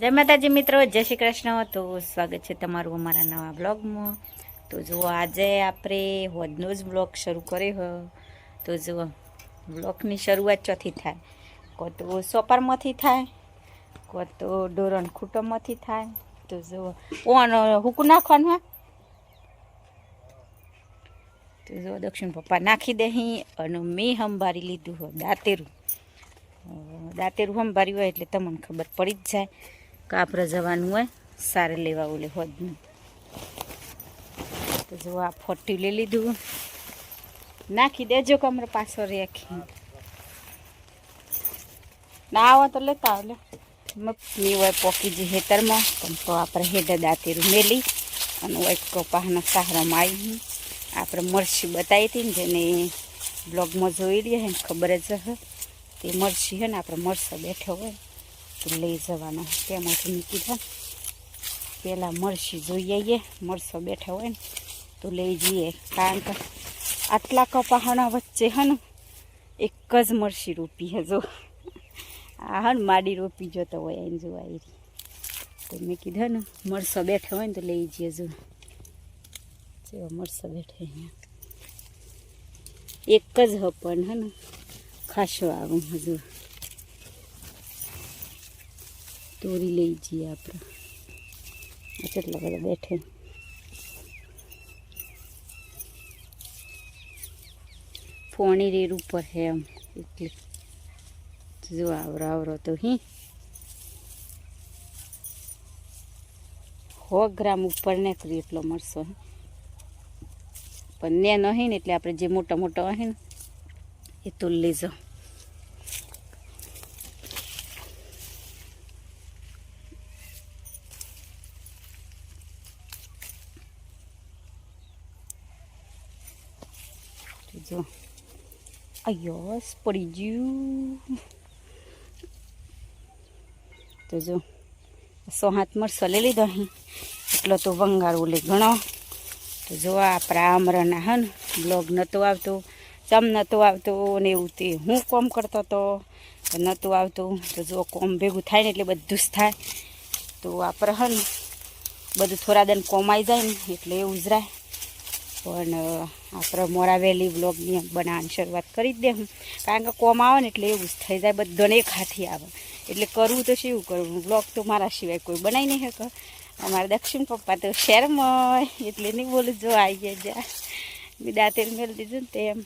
જય માતાજી મિત્રો, જય શ્રી કૃષ્ણ. તો સ્વાગત છે તમારું અમારા નવા બ્લોગમાં. તો જુઓ, આજે આપણે હોદનો જ બ્લોગ શરૂ કર્યો તો જુઓ, બ્લોગની શરૂઆત ચોથી થાય. કો તો સોપારમાંથી થાય કો તો ડોરણ ખૂટોમાંથી થાય. તો જુઓ, ઓન હુકું નાખવાનું તો જુઓ, દક્ષિણ પપ્પા નાખી દહીં અને મેં સંભાળી લીધું હોય દાંતેરું. દાંતેરું સંભાળ્યું હોય એટલે તમને ખબર પડી જ જાય. કે જવાનું હોય સારે લેવા ઓલે હોદનું. તો જો આ ફોટી લઈ લીધું. નાખી દેજો કમરો પાછો રેખી. ના આવો તો લેતા આવો લે હોય પોકી જે હેતરમાં પણ તો આપણે હેડ દાતી મેલી અને હોય કપાહના સહારામાં આવી આપણે મરસી બતાવી હતી ને જેને બ્લોગમાં જોઈ લઈએ ખબર જ હ તે મરસી હે ને આપણે મરસો બેઠો હોય. લઈ જવાનો. તેમાંથી મૂકી દો પહેલાં મરસી જોઈ આવીએ મરસો બેઠા હોય ને, તો લઈ જઈએ. કારણ કે આટલા કપાહણા વચ્ચે હે ને, એક જ મરસી રોપી હે આ હે માડી રોપી જતો હોય એને જોવા એ તો મેં કીધું ને, મરસો બેઠા હોય ને, તો લઈ જઈએ જો. જેવો મરસો બેઠા અહીંયા. એક જ હ પણ હે ને, ખાસો આવું હજુ તોરી લઈ જઈએ આપણે. કેટલા બધા બેઠે. ફોણી રેર ઉપર હે એમ. એટલે જો આવરો આવરો તો હી. સો ગ્રામ ઉપર ને કરી એટલો મળશો પણ ને નહીં ને એટલે આપણે જે મોટા મોટા હે ને, એ તો લેજો. જો અયો પડી ગયું તો જો સો હાથ મરસો લઈ લીધો અહીં એટલો તો વંગાળું લે ઘણો તો જો આપણા અમરાના હન બ્લોગ નહોતો આવતો ચમ નહોતો આવતો ને એવું તે હું કોમ કરતો હતો નહોતું આવતું તો જો કોમ ભેગું થાય ને એટલે બધું જ થાય તો આપણે હન બધું થોડા દન કોમાઈ જાય ને એટલે એવું જ રહે પણ આપણે મોરા વહેલી બ્લોગની બનાવવાની શરૂઆત કરી જ દે હું. કારણ કે કોમ આવે ને એટલે એવું જ થઈ જાય, બધાને એક હાથી આવે. એટલે કરવું તો શું કરવું? બ્લોગ તો મારા સિવાય કોઈ બનાવી નહીં શકે. અમારા દક્ષિણ પપ્પા તો શેરમાં એટલે નહીં બોલું, જો આવી ગયા જા. મેં દાંતેર મેળ દીધું ને તેમ.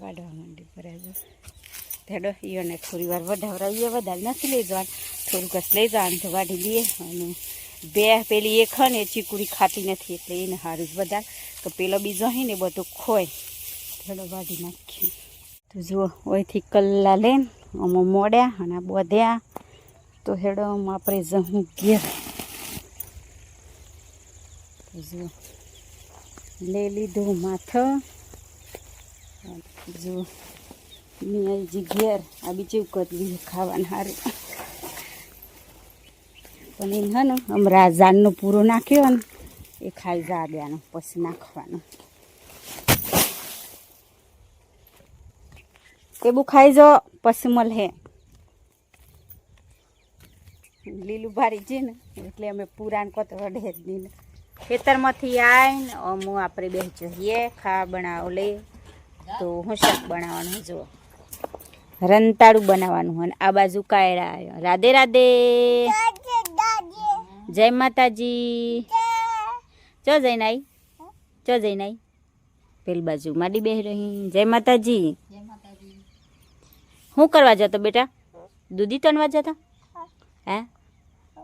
વાઢવા માંડી જો. હેડો ઈઓને થોડી વાર વધાવરાવીએ, વધારે નથી લઈ જવાનું. થોડુંક જ લઈ જવાનું, તો વાઢી દઈએ અને બે પેલી એક હે ને એ ચીકુડી ખાતી નથી, એટલે એને સારું બધા તો પેલો બીજો હે ને બધું ખોય. હેડો વાઢી નાખીએ. તો જુઓ, ઓયથી કલ્લા લઈને આમાં મોડ્યા અને બોધ્યા. તો હેડો આપણે જવું ઘેર. જુઓ, લઈ લીધું માથો. જુઓ મેં હજી ઘેર. આ બીજું કરી ખાવાનું સારું પણ એને હે હમણાં ઝાડનો પૂરો નાખ્યો ને એ ખાઈ જા દેવાનો પછી નાખવાનું. તે બુ ખાઈ જો, પછી મળે લીલું ભારી છે ને, એટલે અમે પુરાણ કોત રડે જ ખેતરમાંથી આવીને અમુ આપણે બે જોઈએ, ખા બનાવો લે. તો હું શાક બનાવવાનું જો રંતાળું બનાવવાનું અને આ બાજુ કાયરા આવ્યો. રાધે રાધે. જય માતાજી. ચો જઈને આવી ચો જઈને આવી પેલી બાજુ માડી બેહી રહી. જય માતાજી. શું કરવા જતો બેટા? દૂધી તણવા જતા? હે?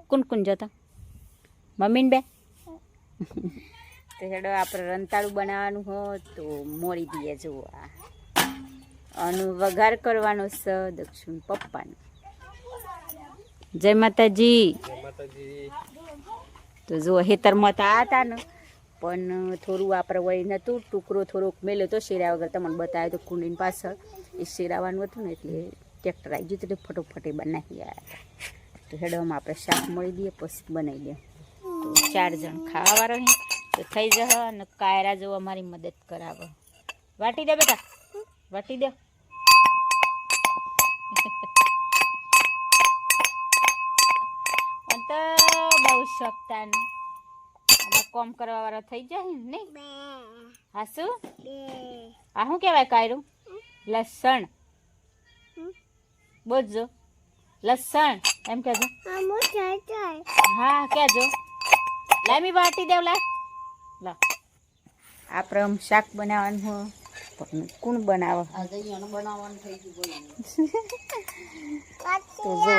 કુન કુન જતા? મમ્મીને બે? તો હેડો આપણે રંતાળું બનાવવાનું હો તો મોરી દઈએ જુઓ આનું વઘાર કરવાનો સ દક્ષિણ પપ્પાનો. જય માતાજી. તો જો હેતરમાં તો આ હતા ને. પણ થોડું આપણે વહી નહોતું ટુકડો થોડોક મેલ્યો તો શેરા વગર તમને બતાવ્યો તો કુંડીની પાછળ. એ શેરાવાનું હતું ને એટલે ટ્રેક્ટર આવી ગયું એટલે ફટોફટ બનાવી આવ્યા તો હેડવામાં આપણે શાક મળી દઈએ, પછી બનાવી દઈએ. તો ચાર જણ ખાવા રહી. તો થઈ જશે અને કાયરા જો અમારી મદદ કરાવો. વાટી દે બેટા. વાટી દે. તો બહુ આમાં કોમ કરવા વાળા થઈ જાય ને નહીં? હા શું? આ શું કહેવાય કાયરું? લસણ. બોલજો. લસણ. એમ કહેજો. હા કહેજો. લામી વાટી દેવ લા. લા આપણે શાક બનાવવાનું કોણ બનાવે તો જો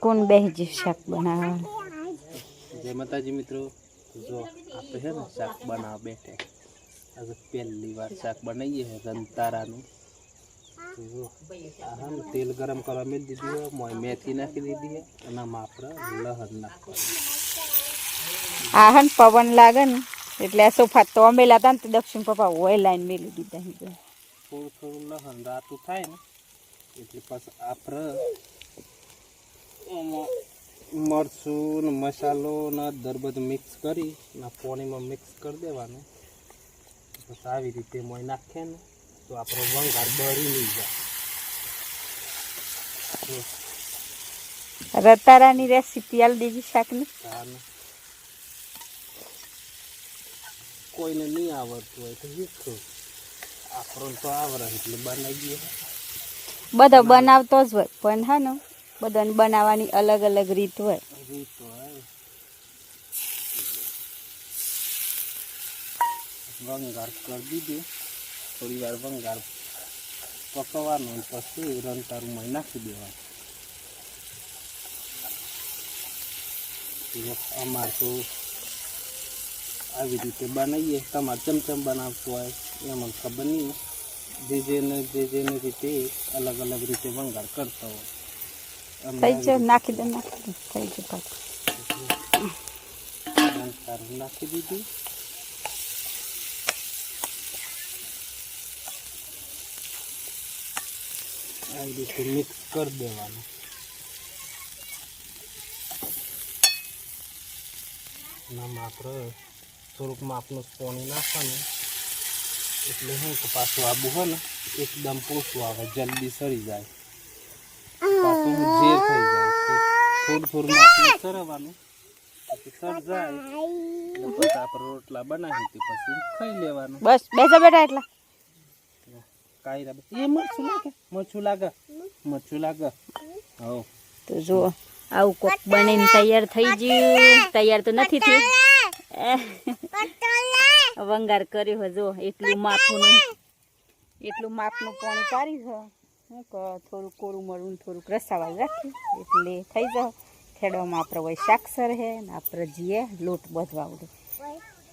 કોણ બેસી શાક બનાવવાનું જય માતાજી મિત્રો જો આપણે છે ને શાક બનાવવા બેઠે આજે પહેલી વાર શાક બનાવીએ છે રંતારાનું તો જો આ હા ને તેલ ગરમ કરવા મેળ દીધી હોય મોય મેથી નાખી દીધી છે અને આમાં આપણે લહણ નાખવાનું આ હન પવન લાગે ને એટલે આ સોફા તો અમેલા હતા ને દક્ષિણ પપ્પા હોય લાઈન મેલી દીધા થોડું થોડું લહણ રાતું થાય ને એટલે પછી આપણે મરચું ને મસાલો ને દર બધું મિક્સ કરી ને પાણીમાં મિક્સ કરી દેવાનું. પછી આવી રીતે મોય નાખીએ ને તો આપણો વંગાર બળી નહીં જાય. રતારાની રેસીપી આલ દેજી શાકની? તાને. કોઈને નહીં આવડતું હોય તો શીખો આપણને તો આવડે એટલે બનાવીએ. બધો બનાવતો જ હોય પણ હા ને બધાને બનાવવાની અલગ અલગ રીત હોય. રીત હોય. વંગાર કરી દીધું. થોડી વાર વંગાર પકવવાનો પછી રંતારુંમાં નાખી દેવાનું. અમારે તો આવી રીતે બનાવીએ તમારે ચમચમ બનાવતું હોય એ મને ખબર નહીં. જે જેને જે જેને રીતે અલગ અલગ રીતે વંગાર કરતો હોય. થઈ જાય નાખી દે નાખી દે થઈ જાય નાખી દીધું. આવી રીતે મિક્સ કરી દેવાનું. આમાં આપણે થોડુંક માપનું પાણી નાખવાનું. એટલે શું કે પાછું આબુ હોય ને એકદમ પોસું આવે જલ્દી સરી જાય. પાછું ઝેર થઈ જાય તો થોડું થોડું માપનું સરવાનું. પછી સર જાય. પછી આપણે રોટલા બનાવી હતી પછી ખાઈ લેવાનું. બસ બેસો બેટા એટલા. કાંઈ રાબે એ મરચું લાગે મરચું લાગે મરચું લાગે. તો જુઓ આવું કોક બનીને તૈયાર થઈ ગયું. તૈયાર તો નથી થયું. વંગાર કર્યો હજો જો એટલું માપનું એટલું માપનું પાણી છે શું થોડું કોરું મળું થોડુંક રસાવાળ રાખ્યું એટલે થઈ જાવ ખેડવામાં આપણે હોય સાક્ષર હે ને આપણે જઈએ લોટ બધવા આવડે.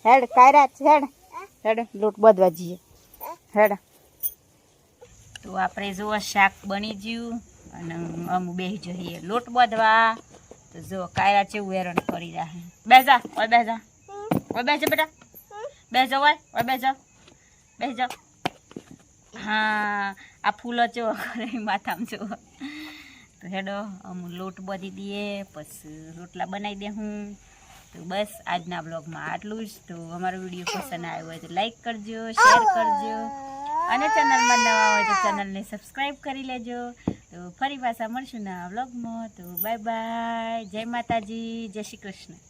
હેડ કાયરા હેડ. હેડ લોટ બધવા જઈએ હેડ. તો આપણે જુઓ શાક બની ગયું અને અમુ બેહી જઈએ. લોટ બાંધવા. તો જો કાયરા ચેવું હેરણ કરી રહ્યા બેજા ઓય બેજા ઓય બેસે બેટા. બેસો ઓય ઓય બેસો બેસી જાઓ હા, આ ફૂલો ચો કરે માથામાં જો તો હેડો અમુ લોટ બધી દઈએ, પછી રોટલા બનાવી દે હું. તો બસ આજના બ્લોગમાં આટલું જ. તો અમારો વીડિયો પસંદ આવ્યો હોય તો લાઈક કરજો, શેર કરજો. અને ચેનલમાં નવા હોય તો ચેનલને સબસ્ક્રાઈબ કરી લેજો. તો ફરી પાછા મળશું ના વ્લોગમાં. તો બાય બાય. જય માતાજી, જય શ્રી કૃષ્ણ.